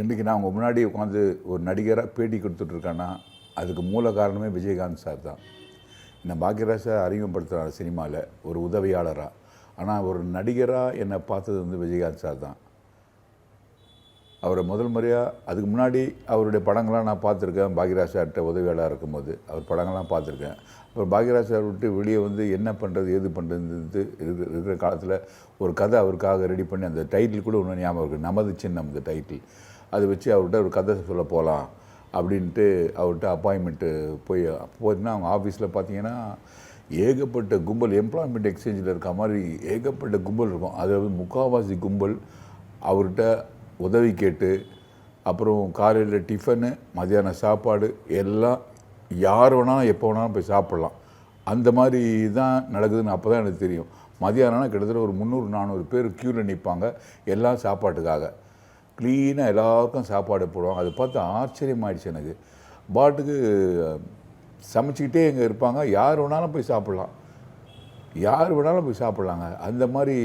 இன்றைக்கி நான் உங்கள் முன்னாடி உட்காந்து ஒரு நடிகராக பேட்டி கொடுத்துட்ருக்கேன்னா அதுக்கு மூல காரணமே விஜயகாந்த் சார் தான். என்னை பாக்யராஜ் அறிமுகப்படுத்துகிறார் சினிமாவில் ஒரு உதவியாளராக ஆனால் ஒரு நடிகராக என்னை பார்த்தது வந்து விஜயகாந்த் சார் தான். அவரை முதல் முறையாக அதுக்கு முன்னாடி அவருடைய படங்கள்லாம் நான் பார்த்துருக்கேன். பாக்யராஜ் சார்கிட்ட உதவியாளராக இருக்கும்போது அவர் படங்கள்லாம் பார்த்துருக்கேன். அப்புறம் பாக்யராஜ் சார் விட்டு வெளியே வந்து என்ன பண்ணுறது ஏது பண்ணுறது இருக்கிற இருக்கிற காலத்தில் ஒரு கதை அவருக்காக ரெடி பண்ணி அந்த டைட்டில் கூட ஒன்று ஞாபகம் இருக்குது நமது சின்னம் இந்த டைட்டில் அதை வச்சு அவர்கிட்ட ஒரு கதை சொல்ல போகலாம் அப்படின்ட்டு அவர்கிட்ட அப்பாயின்மெண்ட்டு போய் போயிட்டுனா அவங்க ஆஃபீஸில் பார்த்தீங்கன்னா ஏகப்பட்ட கும்பல் எம்ப்ளாய்மெண்ட் எக்ஸ்சேஞ்சில் இருக்க மாதிரி ஏகப்பட்ட கும்பல் இருக்கும். அதாவது முக்கால்வாசி கும்பல் அவர்கிட்ட உதவி கேட்டு அப்புறம் காலையில் டிஃபனு மதியானம் சாப்பாடு எல்லாம் யார் வேணாலும் எப்போ வேணாலும் போய் சாப்பிட்லாம். அந்த மாதிரி தான் நடக்குதுன்னு அப்போ தான் எனக்கு தெரியும். மதியானம்னா கிட்டத்தட்ட ஒரு முந்நூறு நானூறு பேர் க்யூவில் நிற்பாங்க எல்லாம் சாப்பாட்டுக்காக. க்ளீனாக எல்லாருக்கும் சாப்பாடு போடுவாங்க. அதை பார்த்து ஆச்சரியமாயிடுச்சு எனக்கு. பாட்டுக்கு சமைச்சிக்கிட்டே இங்கே இருப்பாங்க. யார் வேணாலும் போய் சாப்பிட்லாம். யார் வேணாலும் போய் சாப்பிட்லாங்க. அந்த மாதிரி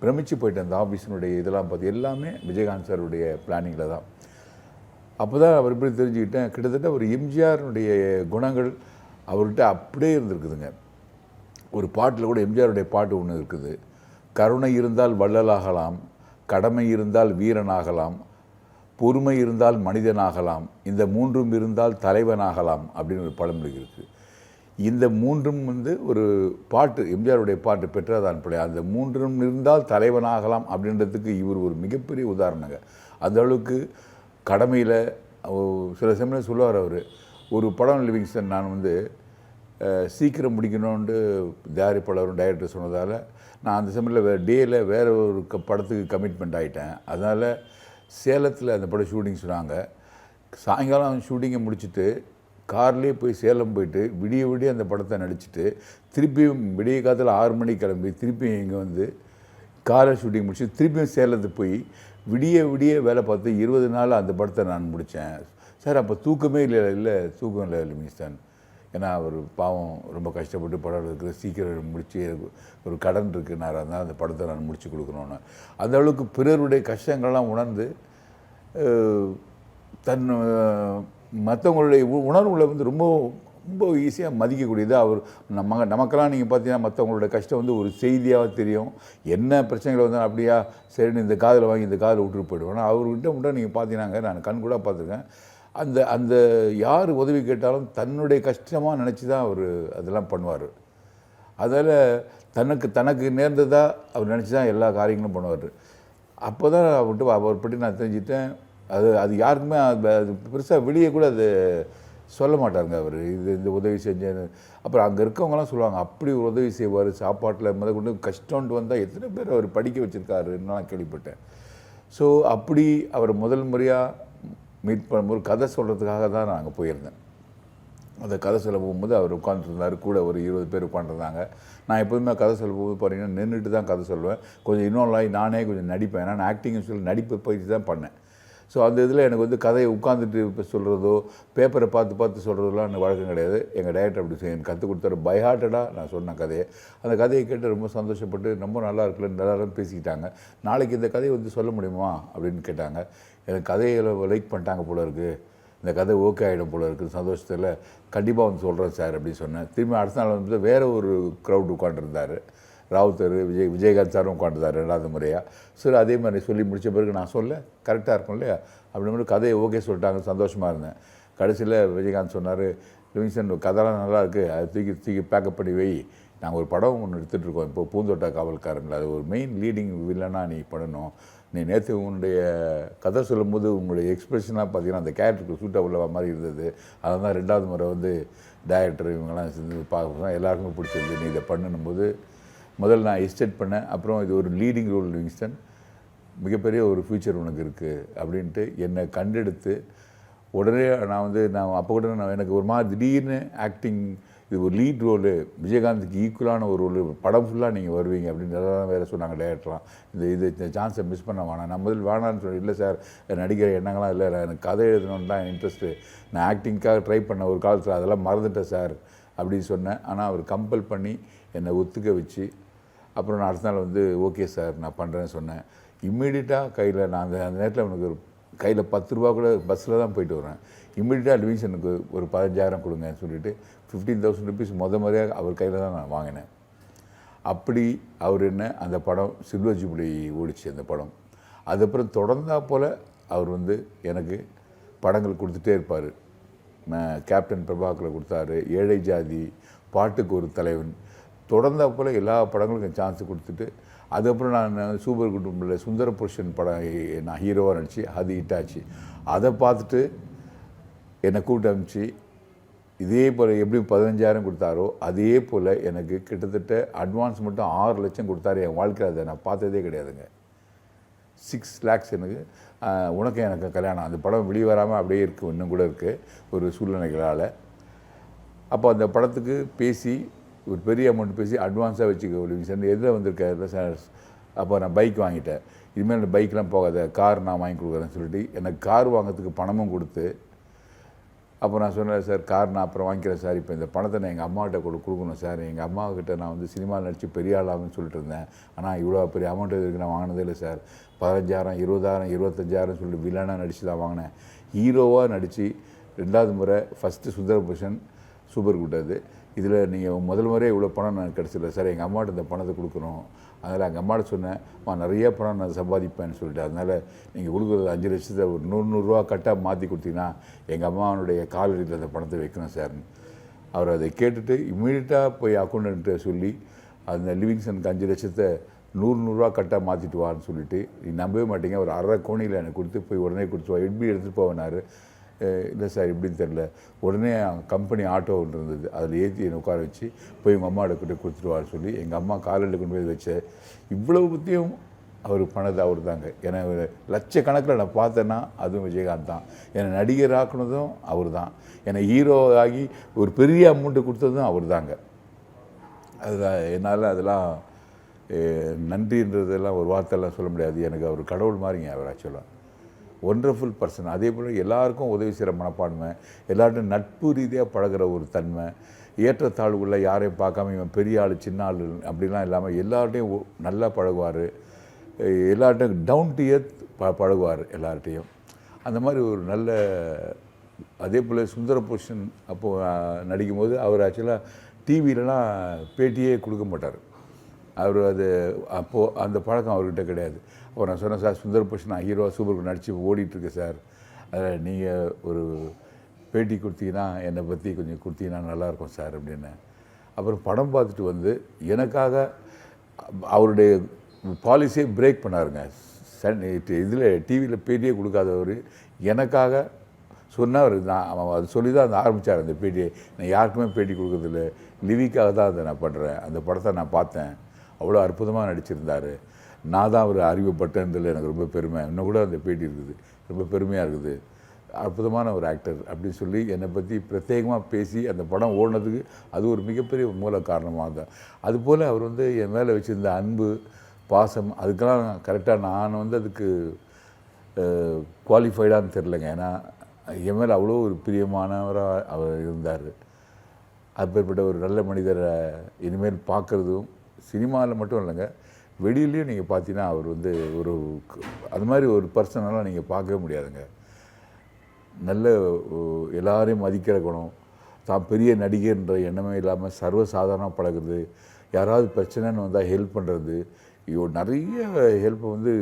பிரமிச்சு போயிட்டேன் அந்த ஆஃபீஸினுடைய இதெல்லாம் பார்த்து எல்லாமே விஜயகாந்த் சாருடைய பிளானிங்கில் தான். அப்போ தான் அவர் எப்படி தெரிஞ்சுக்கிட்டேன் கிட்டத்தட்ட ஒரு எம்ஜிஆருடைய குணங்கள் அவர்கிட்ட அப்படியே இருந்திருக்குதுங்க. ஒரு பாட்டில் கூட எம்ஜிஆருடைய பாட்டு ஒன்று இருக்குது. கருணை இருந்தால் வள்ளலாகலாம் கடமை இருந்தால் வீரனாகலாம் பொறுமை இருந்தால் மனிதனாகலாம் இந்த மூன்றும் இருந்தால் தலைவனாகலாம் அப்படின்னு ஒரு பழமொழி இருக்குது இந்த மூன்றும் வந்து ஒரு பாட்டு எம்ஜிஆருடைய பாட்டு பெற்றதான் பிள்ளை. அந்த மூன்றும் இருந்தால் தலைவனாகலாம் அப்படின்றதுக்கு இவர் ஒரு மிகப்பெரிய உதாரணங்க. அந்த அளவுக்கு கடமையில் சில சமயம் சொல்லுவார் அவர் ஒரு படம் லிவிங்ஸ்டன் நான் வந்து சீக்கிரம் முடிக்கணும்னு தயாரிப்பாளரும் டைரக்டர் சொன்னதால் நான் அந்த சமயத்தில் வே டேயில் வேறு ஒரு க படத்துக்கு கமிட்மெண்ட் ஆகிட்டேன் அதனால் சேலத்தில் அந்த படம் ஷூட்டிங் சொன்னாங்க. சாயங்காலம் ஷூட்டிங்கை முடிச்சுட்டு கார்லேயே போய் சேலம் போயிட்டு விடிய விடிய அந்த படத்தை நடிச்சுட்டு திருப்பியும் விடிய காலத்தில் ஆறு மணிக்கு கிளம்பி திருப்பியும் இங்கே வந்து காரை ஷூட்டிங் முடிச்சு திருப்பியும் சேலத்துக்கு போய் விடிய விடிய வேலை பார்த்து இருபது நாள் அந்த படத்தை நான் முடித்தேன் சார் அப்போ தூக்கமே இல்லை இல்லை தூக்கம் இல்லை மிஸ்தான் ஏன்னா அவர் பாவம் ரொம்ப கஷ்டப்பட்டு படம் இருக்குது சீக்கிரம் முடிச்சு ஒரு கடன் இருக்குது இருந்தால் அந்த படத்தை நான் முடிச்சு கொடுக்கணுன்னு அந்த அளவுக்கு பிறருடைய கஷ்டங்கள்லாம் உணர்ந்து தன் மற்றவங்களுடைய உணர்வுகளை வந்து ரொம்ப ரொம்ப ஈஸியாக மதிக்கக்கூடியது. அவர் நம்ம நமக்கெல்லாம் நீங்கள் பார்த்தீங்கன்னா மற்றவங்களோட கஷ்டம் வந்து ஒரு செய்தியாக தெரியும். என்ன பிரச்சனைகள் வந்தாலும் அப்படியா சரின்னு இந்த காதில் வாங்கி இந்த காதில் விட்டுட்டு போயிடுவோம். ஆனால் அவர்கிட்ட மட்டும் நீங்கள் பார்த்தீங்கன்னாங்க நான் கண் கூட பார்த்துருக்கேன். அந்த அந்த யார் உதவி கேட்டாலும் தன்னுடைய கஷ்டமாக நினச்சி தான் அவர் அதெல்லாம் பண்ணுவார். அதில் தனக்கு தனக்கு நேர்ந்ததாக அவர் நினச்சி தான் எல்லா காரியங்களும் பண்ணுவார். அப்போ தான் அவர்கிட்ட அவர் பற்றி நான் தெரிஞ்சிட்டேன் அது அது யாருக்குமே அது- பெருசாக வெளியே கூட அது சொல்ல மாட்டாருங்க அவர். இது இந்த உதவி செஞ்சேன்னு அப்புறம் அங்கே இருக்கவங்கலாம் சொல்லுவாங்க அப்படி ஒரு உதவி செய்வார் சாப்பாட்டில் முத கொண்டு கஷ்டம்ட்டு வந்தால் எத்தனை பேர் அவர் படிக்க வச்சுருக்காருன்னு நான் கேள்விப்பட்டேன். ஸோ அப்படி அவர் முதல் முறையாக மீட் பண்ணும்போது கதை சொல்கிறதுக்காக தான் நான் அங்கே போயிருந்தேன். அந்த கதை சொல்ல போகும்போது அவர் உட்காந்துருந்தார் கூட ஒரு இருபது பேர் உட்காந்துருந்தாங்க நான் எப்போதுமே கதை சொல்ல போகும்போது பார்த்தீங்கன்னா நின்றுட்டு தான் கதை சொல்லுவேன். கொஞ்சம் இன்னொன்று நானே கொஞ்சம் நடிப்பேன். ஏன்னா நான் ஆக்டிங் சொல்லி நடிப்பு பயிற்சி தான் பண்ணேன். ஸோ அந்த இதில் எனக்கு வந்து கதையை உட்காந்துட்டு இப்போ சொல்கிறதோ பேப்பரை பார்த்து பார்த்து சொல்கிறதெல்லாம் எனக்கு வழக்கம் கிடையாது. எங்கள் டைரக்டர் அப்படி செய்ய எனக்கு கற்றுக் கொடுத்தாரு. பைஹார்ட்டடாக நான் சொன்ன கதையை. அந்த கதையை கேட்டு ரொம்ப சந்தோஷப்பட்டு ரொம்ப நல்லா இருக்குல்லன்னு எல்லாரும் பேசிக்கிட்டாங்க. நாளைக்கு இந்த கதையை வந்து சொல்ல முடியுமா அப்படின்னு கேட்டாங்க. எனக்கு கதையை லைக் பண்ணிட்டாங்க போல இருக்குது இந்த கதை ஓகே ஆகிடும் போல இருக்குது சந்தோஷத்தில் கண்டிப்பாக வந்து சொல்கிறேன் சார் அப்படின்னு சொன்னேன். திரும்பி அடுத்த நாள் வந்து வேறு ஒரு க்ரௌட் உட்காந்துருந்தார் ராவுத்தர் விஜய் விஜயகாந்த் சாரும் உட்காந்துருந்தார் ரெண்டாவது முறையாக சரி அதே மாதிரி சொல்லி முடித்த பிறகு நான் சொல்ல கரெக்டாக இருக்கும் இல்லையா? அப்படின்னு கதையை ஓகே சொல்லிட்டாங்க சந்தோஷமாக இருந்தேன். கடைசியில் விஜயகாந்த் சொன்னார் லிவிங்ஸ்டன் கதைலாம் நல்லா இருக்குது அதை தூக்கி தூக்கி பேக்கப் பண்ணி வை. நாங்கள் ஒரு படம் ஒன்று எடுத்துகிட்டு இருக்கோம் இப்போ பூந்தோட்ட காவல்காரன் அது ஒரு மெயின் லீடிங் வில்லனாக நீ பண்ணணும். நீ நேற்று உன்னுடைய கதை சொல்லும்போது உங்களுடைய எக்ஸ்பிரஷனாக பார்த்தீங்கன்னா அந்த கேரக்டருக்கு சூட்டாக உள்ள மாதிரி இருந்தது. அதான் ரெண்டாவது முறை வந்து டேரக்டர் இவங்கெல்லாம் சேர்ந்து பார்க்க எல்லாருக்குமே பிடிச்சிருந்து நீ இதை பண்ணணும் போது முதல்ல நான் எஸ்டேட் பண்ணேன். அப்புறம் இது ஒரு லீடிங் ரோல் லிவிங்ஸ்டன் மிகப்பெரிய ஒரு ஃப்யூச்சர் உனக்கு இருக்குது அப்படின்ட்டு என்னை கண்டெடுத்து உடனே நான் வந்து நான் அப்போ கூட நான் எனக்கு ஒரு மாதிரி திடீர்னு ஆக்டிங் இது ஒரு லீட் ரோலு விஜயகாந்துக்கு ஈக்குவலான ஒரு ரோல் படம் ஃபுல்லாக நீங்கள் வருவீங்க அப்படின்னு வேறு சொன்னாங்க டேரக்டர்லாம் இந்த இது இந்த சான்ஸை மிஸ் பண்ண வேணாம். நான் முதல் வேணான்னு சொல்லி இல்லை சார் நடிக்கிற எண்ணங்கள்லாம் இல்லை எனக்கு கதை எழுதணும்னு தான் இன்ட்ரெஸ்ட்டு நான் ஆக்டிங்க்காக ட்ரை பண்ண ஒரு காலத்தில் அதெல்லாம் மறந்துட்டேன் சார் அப்படின்னு சொன்னேன். ஆனால் அவர் கம்பல் பண்ணி என்னை ஒத்துக்க வச்சு அப்புறம் நான் அடுத்த நாள் வந்து ஓகே சார் நான் பண்ணுறேன்னு சொன்னேன். இம்மீடியட்டாக கையில் நான் அந்த அந்த நேரத்தில் அவனுக்கு ஒரு கையில் பத்து ரூபா கூட பஸ்ஸில் தான் போயிட்டு வரேன் இம்மிடியட்டாக எனக்கு ஒரு பதினஞ்சாயிரம் கொடுங்கன்னு சொல்லிட்டு ஃபிஃப்டீன் தௌசண்ட் ருபீஸ் முத முறையாக அவர் கையில் தான் நான் வாங்கினேன். அப்படி அவர் என்ன அந்த படம் சில்வர் ஜூப்ளி ஓடிச்சு அந்த படம். அதுக்கப்புறம் தொடர்ந்தா போல் அவர் வந்து எனக்கு படங்கள் கொடுத்துட்டே இருப்பார். கேப்டன் பிரபாகரை கொடுத்தாரு ஏழை ஜாதி பாட்டுக்கு ஒரு தலைவன் தொடர்ந்தா போல் எல்லா படங்களுக்கும் சான்ஸ் கொடுத்துட்டு அதுக்கப்புறம் நான் சூப்பர் குடும்பில் சுந்தர புருஷன் படம் நான் ஹீரோவாக நடிச்சு அது ஹிட் ஆச்சு. அதை பார்த்துட்டு என்னை கூப்பிட்டு அனுப்பிச்சு இதே போல் எப்படி பதினஞ்சாயிரம் கொடுத்தாரோ அதே போல் எனக்கு கிட்டத்தட்ட அட்வான்ஸ் மட்டும் ஆறு லட்சம் கொடுத்தாரு என் வாழ்க்கையில். அதை நான் பார்த்ததே கிடையாதுங்க. சிக்ஸ் லேக்ஸ் எனக்கு உனக்கு எனக்கு கல்யாணம். அந்த படம் வெளிவராமல் அப்படியே இருக்குது இன்னும் கூட இருக்குது ஒரு சூழ்நிலைகளால். அப்போ அந்த படத்துக்கு பேசி ஒரு பெரிய அமௌண்ட் பேசி அட்வான்ஸாக வச்சுக்க ஒரு சார் எதில் வந்திருக்காரு? சார் அப்போ நான் பைக் வாங்கிட்டேன். இனிமேல் அந்த பைக்லாம் போகாத கார் நான் வாங்கி கொடுக்குறேன்னு சொல்லிட்டு எனக்கு கார் வாங்குறதுக்கு பணமும் கொடுத்து அப்போ நான் சொன்னேன் சார் கார் நான் அப்புறம் வாங்கிக்கிறேன் சார். இப்போ இந்த பணத்தை நான் எங்கள் அம்மாகிட்ட கொடு கொடுக்கணும் சார். எங்கள் அம்மாக்கிட்ட நான் வந்து சினிமாவில் நடித்து பெரிய ஆளாகும்னு சொல்லிட்டு இருந்தேன். ஆனால் இவ்வளோ பெரிய அமௌண்ட் இதுக்கு நான் வாங்கினதே இல்லை சார். பதினஞ்சாயிரம் இருபதாயிரம் இருபத்தஞ்சாயிரம் சொல்லிட்டு வில்லனாக நடித்து தான் வாங்கினேன். ஹீரோவாக நடித்து ரெண்டாவது முறை ஃபஸ்ட்டு சுந்தரபூஷன் சூப்பர் குட் அது. இதில் நீங்கள் முதல் முறை இவ்வளோ பணம் நான் கிடச்சிடல சார் எங்கள் அம்மாட்ட இந்த பணத்தை கொடுக்கணும். அதனால் எங்கள் அம்மாட்ட சொன்னேன் "அம்மா, நிறைய பணம் நான் சம்பாதிப்பேன்னு சொல்லிட்டு. அதனால் நீங்கள் கொடுக்குறது அஞ்சு லட்சத்தை ஒரு நூறு நூறுரூவா கட்டாக மாற்றி கொடுத்தீங்கன்னா எங்கள் அம்மாவனுடைய காலடியில் அந்த பணத்தை வைக்கணும் சார்னு அவர் அதை கேட்டுட்டு இம்மீடியட்டாக போய் அக்கௌண்ட்டு சொல்லி அந்த லிவிங்ஸனுக்கு அஞ்சு லட்சத்தை நூறு நூறுரூவா கட்டாக மாற்றிட்டு வான்னு சொல்லிட்டு நீ நம்பவே மாட்டீங்க. ஒரு அரை கோணியில் எனக்கு கொடுத்து போய் உடனே கொடுத்துருவா. எப்படி எடுத்துகிட்டு போவேனாரு. இல்லை சார் இப்படின்னு தெரில உடனே கம்பெனி ஆட்டோ ஒன்று இருந்தது. அதில் ஏற்றி என்னை உட்கார வச்சு போய் எங்கள் அம்மா கிட்ட கொடுத்துருவார் சொல்லி எங்கள் அம்மா காலையில் கொண்டு போய் வச்ச இவ்வளவு பற்றியும் அவர் பண்ணது அவர் தாங்க. ஏன்னா ஒரு லட்சக்கணக்கில் நான் பார்த்தேன்னா அதுவும் விஜயகாந்த் தான். என்னை நடிகர் ஆக்குனதும் அவர் தான். என்னை ஹீரோ ஆகி ஒரு பெரிய அமௌண்ட்டு கொடுத்ததும் அவர் தாங்க. அதுதான் என்னால் அதெல்லாம் நன்றின்றதெல்லாம் ஒரு வார்த்தையெல்லாம் சொல்ல முடியாது. எனக்கு அவர் கடவுள் மாதிரிங்க அவர் ஆக்சுவலாக ஒண்டர்ஃபுல் பர்சன் அதே போல் எல்லாருக்கும் உதவி செய்கிற மனப்பான்மை எல்லார்ட்டும் நட்பு ரீதியாக பழகுற ஒரு தன்மை ஏற்றத்தாழ்வுள்ள யாரையும் பார்க்காம இவன் பெரிய ஆள் சின்ன ஆள் அப்படிலாம் இல்லாமல் எல்லார்ட்டையும் நல்லா பழகுவார். எல்லார்ட்டையும் டவுன் டு எர்த் ப பழகுவார் எல்லார்ட்டையும் அந்த மாதிரி ஒரு நல்ல அதே போல் சுந்தர புருஷன் அப்போது நடிக்கும்போது அவர் ஆக்சுவலாக டிவிலலாம் பேட்டியே கொடுக்க மாட்டார். அவர் அது அப்போது அந்த பழக்கம் அவர்கிட்ட கிடையாது. அப்போ நான் சொன்னேன் சார் சுந்தர புருஷன் நான் ஹீரோ சூப்பருக்கு நடித்து ஓடிட்டுருக்கேன் சார். அதில் நீங்கள் ஒரு பேட்டி கொடுத்தீங்கன்னா என்னை பற்றி கொஞ்சம் கொடுத்தீங்கன்னா நல்லாயிருக்கும் சார் அப்படின்னு. அப்புறம் படம் பார்த்துட்டு வந்து எனக்காக அவருடைய பாலிசியை பிரேக் பண்ணாருங்க. சன் இதில் டிவியில் பேட்டியே கொடுக்காதவர் எனக்காக சொன்னவர் நான் அவன் அது சொல்லி தான் அந்த ஆரம்பித்தார் அந்த பேட்டியை. நான் யாருக்குமே பேட்டி கொடுக்கறதில்ல. லிவிக்காக தான் அதை நான் பண்ணுறேன் அந்த படத்தை நான் பார்த்தேன். அவ்வளோ அற்புதமாக நடிச்சிருந்தார். நான் தான் அவர் அறிவுப்பட்டதில் எனக்கு ரொம்ப பெருமை. இன்னும் கூட அந்த பேட்டி இருக்குது. ரொம்ப பெருமையாக இருக்குது. அற்புதமான ஒரு ஆக்டர் அப்படின்னு சொல்லி என்னை பற்றி பிரத்யேகமாக பேசி அந்த படம் ஓடினதுக்கு அது ஒரு மிகப்பெரிய மூல காரணமாக. தான் அதுபோல் அவர் வந்து என் மேலே வச்சுருந்த அன்பு பாசம் அதுக்கெல்லாம் கரெக்டாக நான் வந்து அதுக்கு குவாலிஃபைடான்னு தெரிலங்க ஏன்னா என் மேலே அவ்வளோ ஒரு பிரியமானவராக அவர் இருந்தார். அப்பேற்பட்ட ஒரு நல்ல மனிதரை இனிமேல் பார்க்குறதும் சினிமாவில் மட்டும் இல்லைங்க வெளியிலையும் நீங்கள் பார்த்தீங்கன்னா அவர் வந்து ஒரு அது மாதிரி ஒரு பர்சனெல்லாம் நீங்கள் பார்க்கவே முடியாதுங்க. நல்ல எல்லாரையும் மதிக்கிற குணம் தான் பெரிய நடிகர்ன்ற எண்ணமே இல்லாமல் சர்வசாதாரணமாக பழகுறது யாராவது பிரச்சனைன்னு வந்தால் ஹெல்ப் பண்ணுறது ஐயோ நிறைய ஹெல்ப்பை வந்து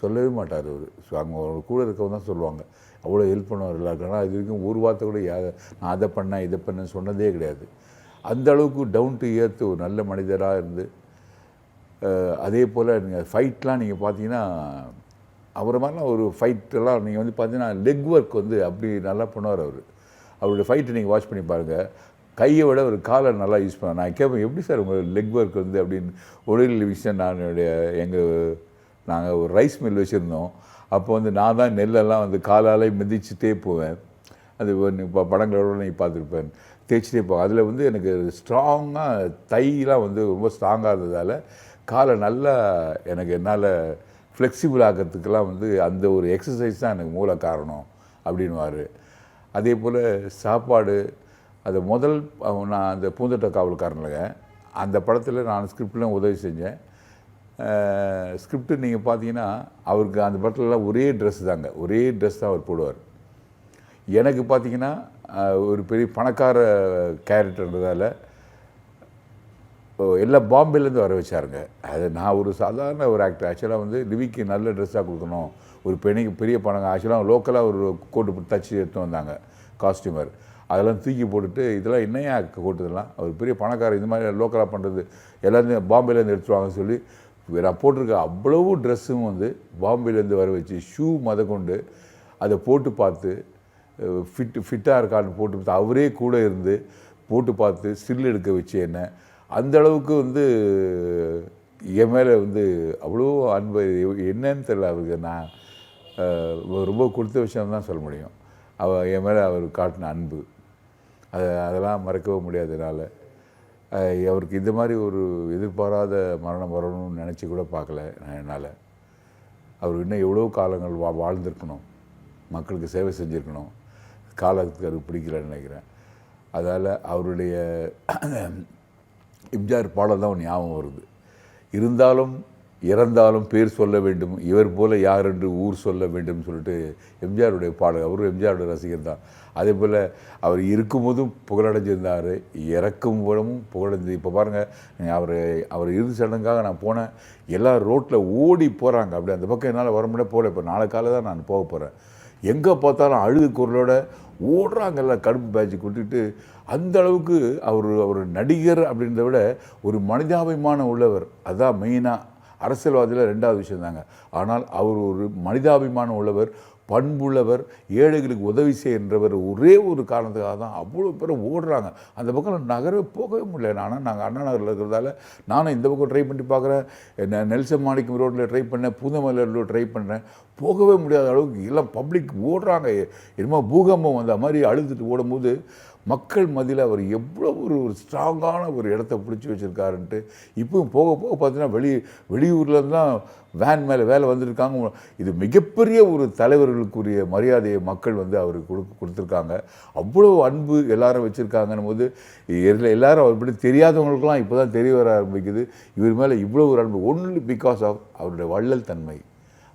சொல்லவே மாட்டார் அவர். ஸோ அவங்க அவங்க கூட இருக்கவங்க தான் சொல்லுவாங்க. அவ்வளோ ஹெல்ப் பண்ணுவார் எல்லாருக்கும். ஆனால் இது வரைக்கும் ஒரு வார்த்தை கூட யா நான் அதை பண்ணேன் இதை பண்ணேன் சொன்னதே கிடையாது. அந்த அளவுக்கு டவுன் டு இயர்த்து ஒரு நல்ல மனிதராக இருந்து அதே போல் நீங்கள் ஃபைட்லாம் நீங்கள் பார்த்தீங்கன்னா அவரை மாதிரிலாம் ஒரு ஃபைட்டெல்லாம் நீங்கள் வந்து பார்த்தீங்கன்னா லெக் ஒர்க் வந்து அப்படி நல்லா பண்ணுவார் அவர். அவருடைய ஃபைட்டை நீங்கள் வாட்ச் பண்ணி பாருங்கள் கையை விட ஒரு காலை நல்லா யூஸ் பண்ண நான் கேட்பேன் எப்படி சார் உங்கள் லெக் ஒர்க் வந்து? அப்படின்னு ஒளியில் விஷயம் நான் எங்கள் நாங்கள் ஒரு ரைஸ் மில் வச்சுருந்தோம். அப்போ வந்து நான் தான் நெல்லெல்லாம் வந்து காலாலே மிதிச்சுட்டே போவேன். அது இப்போ படங்களோட நீ பார்த்துருப்பேன். தேய்ச்சிட்டே போவேன். அதில் வந்து எனக்கு ஸ்ட்ராங்காக தைலாம் வந்து ரொம்ப ஸ்ட்ராங்காக இருந்ததால் காலை நல்லா எனக்கு என்னால் ஃப்ளெக்சிபிள் ஆக்கிறதுக்கெல்லாம் வந்து அந்த ஒரு எக்ஸசைஸ் தான் எனக்கு மூல காரணம் அப்படின்வார் அதே போல் சாப்பாடு அது முதல் நான் அந்த பூந்தட்ட காவல்காரனுங்க அந்த படத்தில் நான் ஸ்கிரிப்ட்லாம் உதவி செஞ்சேன். ஸ்கிரிப்ட் நீங்கள் பார்த்தீங்கன்னா அவருக்கு அந்த படத்துலலாம் ஒரே ட்ரெஸ் தாங்க. ஒரே ட்ரெஸ் தான் அவர் போடுவார். எனக்கு பார்த்தீங்கன்னா ஒரு பெரிய பணக்கார கேரக்டர்ன்றதால் எல்லாம் பாம்பேலேருந்து வர வச்சாருங்க. அது நான் ஒரு சாதாரண ஒரு ஆக்டர் ஆக்சுவலாக வந்து லிவிக்கு நல்ல ட்ரெஸ்ஸாக கொடுக்கணும். ஒரு பெண்ணுக்கு பெரிய பணங்க ஆக்சுவலாக லோக்கலாக ஒரு கோட்டு தச்சு எடுத்து வந்தாங்க காஸ்டியூமர் அதெல்லாம் தூக்கி போட்டுட்டு இதெல்லாம் என்னையா கோட்டுதெல்லாம் அவர் பெரிய பணக்காரர் இந்த மாதிரி லோக்கலாக பண்ணுறது எல்லாத்தையும் பாம்பேலேருந்து எடுத்துருவாங்கன்னு சொல்லி நான் போட்டிருக்க அவ்வளவு ட்ரெஸ்ஸும் வந்து பாம்பேலேருந்து வர வச்சு ஷூ முத கொண்டு அதை போட்டு பார்த்து ஃபிட் ஃபிட்டாக இருக்கான்னு போட்டு பார்த்து அவரே கூட இருந்து போட்டு பார்த்து ஸ்டில் எடுக்க வச்சு என்ன அந்த அளவுக்கு வந்து என் மேலே வந்து அவ்வளோ அன்பு என்னன்னு தெரியல அவருக்கு. நான் ரொம்ப கொடுத்த விஷயம் தான் சொல்ல முடியும். அவ என் மேலே அவர் காட்டின அன்பு. அதை அதெல்லாம் மறக்கவே முடியாதனால என்னால். அவருக்கு இந்த மாதிரி ஒரு எதிர்பாராத மரணம் வரணும்னு நினச்சி கூட பார்க்கல நான் என்னால். அவர் இன்னும் எவ்வளோ காலங்கள் வா வாழ்ந்திருக்கணும். மக்களுக்கு சேவை செஞ்சுருக்கணும். காலத்துக்கு அது பிடிக்கலன்னு நினைக்கிறேன். அதால் அவருடைய எம்ஜிஆர் பாடல் தான் ஞாபகம் வருது. இருந்தாலும் இறந்தாலும் பேர் சொல்ல வேண்டும். இவர் போல் யார் என்று ஊர் சொல்ல வேண்டும் சொல்லிட்டு எம்ஜிஆருடைய பாடல். அவரும் எம்ஜிஆருடைய ரசிகர் தான். அதே போல் அவர் இருக்கும்போதும் புகழடைஞ்சிருந்தார். இறக்கும் போதும் புகழடைஞ்சு இப்போ பாருங்கள் அவர் அவர் இறுதி சடங்காக நான் போனேன். எல்லாம் ரோட்டில் ஓடி போகிறாங்க அப்படி அந்த பக்கம் என்னால் வர முடியாது போகல. இப்போ நாளை தான் நான் போக போகிறேன் எங்கே பார்த்தாலும் அழுது குரலோட ஓடுறாங்கல்ல கடுப்பு பேட்ச் கொட்டிட்டு அந்த அளவுக்கு அவர் அவர் நடிகர் அப்படின்றத விட ஒரு மனிதாபிமானம் உள்ளவர். அதான் மெயினாக அரசியல்வாதியில் ரெண்டாவது விஷயம் தாங்க. ஆனால் அவர் ஒரு மனிதாபிமானம் உள்ளவர் பண்புள்ளவர் ஏழைகளுக்கு உதவி செய்கின்றவர் ஒரே ஒரு காரணத்துக்காக தான் அவ்வளோ பேர் ஓடுறாங்க. அந்த பக்கம் நகரவே போகவே முடியல. நானும் நாங்கள் அண்ணா நகரில் இருக்கிறதால நானும் இந்த பக்கம் ட்ரை பண்ணி பார்க்குறேன். நெல்சன் மாணிக்கம் ரோட்டில் ட்ரை பண்ணேன். பூந்தமல்லியில் ட்ரை பண்ணேன் போகவே முடியாத அளவுக்கு எல்லாம் பப்ளிக் ஓடுறாங்க. என்னமோ பூகம்பம் வந்த மாதிரி அழுதுட்டு ஓடும்போது மக்கள் மதியில் அவர் எவ்வளோ ஒரு ஒரு ஸ்ட்ராங்கான ஒரு இடத்த பிடிச்சி வச்சுருக்காருன்ட்டு இப்பவும் போக போக பார்த்தீங்கன்னா வெளி வெளியூர்லேருந்துலாம் வேன் மேலே வேலை வந்திருக்காங்க. இது மிகப்பெரிய ஒரு தலைவர்களுக்குரிய மரியாதையை மக்கள் வந்து அவருக்கு கொடுக்க கொடுத்துருக்காங்க. அவ்வளோ அன்பு எல்லாரும் வச்சுருக்காங்கன்னும் போது எல்லாரும் அவர் பற்றி தெரியாதவங்களுக்குலாம் இப்போ தான் தெரிய வர ஆரம்பிக்குது. இவர் மேலே இவ்வளோ ஒரு அன்பு. ஒன்லி பிகாஸ் ஆஃப் அவருடைய வள்ளல் தன்மை.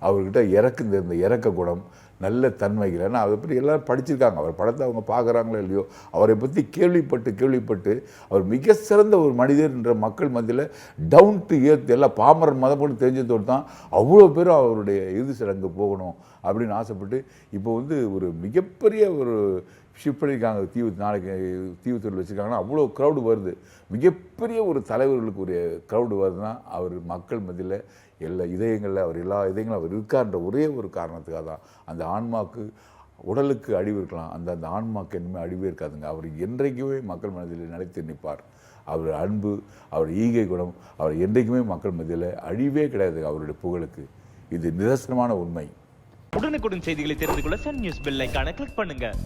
அவர்கிட்ட இறக்கு இந்த இறக்க குணம் நல்ல தன்மைகள். ஏன்னா அதை பற்றி எல்லாரும் படிச்சிருக்காங்க. அவர் படத்தை அவங்க பார்க்குறாங்களோ இல்லையோ அவரை பற்றி கேள்விப்பட்டு கேள்விப்பட்டு அவர் மிக சிறந்த ஒரு மனிதர் என்ற மக்கள் மத்தியில் டவுன் டு ஏர்த் எல்லாம் பாமரன் மதப்பட்டு தெரிஞ்சதோடு தான் அவ்வளோ பேரும் அவருடைய இறுதி சடங்கு போகணும் அப்படின்னு ஆசைப்பட்டு இப்போ வந்து ஒரு மிகப்பெரிய ஒரு ஷிஃப்ட் பண்ணியிருக்காங்க. தீவு நாளைக்கு தீவுத்தூரில் வச்சுருக்காங்கன்னா அவ்வளோ க்ரௌடு வருது. மிகப்பெரிய ஒரு தலைவர்களுக்கு ஒரு க்ரௌடு வருதுன்னா அவர் மக்கள் மத்தியில் எல்லா இதயங்களில் அவர் எல்லா இதயங்களும் அவர் இருக்கார்ன்ற ஒரே ஒரு காரணத்துக்காக தான் அந்த ஆன்மாக்கு உடலுக்கு அழிவு இருக்கலாம். அந்த அந்த ஆன்மாக்கு இனிமேல் அழிவே இருக்காதுங்க. அவர் என்றைக்குமே மக்கள் மனதில் நிலைத்து நிற்பார். அவர் அன்பு அவர் ஈகை குணம் அவர் என்றைக்குமே மக்கள் மத்தியில் அழிவே கிடையாது அவருடைய புகழுக்கு. இது நிதர்சனமான உண்மை. உடனுக்குடன் செய்திகளை தெரிந்து கொள்ள சன் நியூஸ் பெல்லைக்கான கிளிக் பண்ணுங்கள்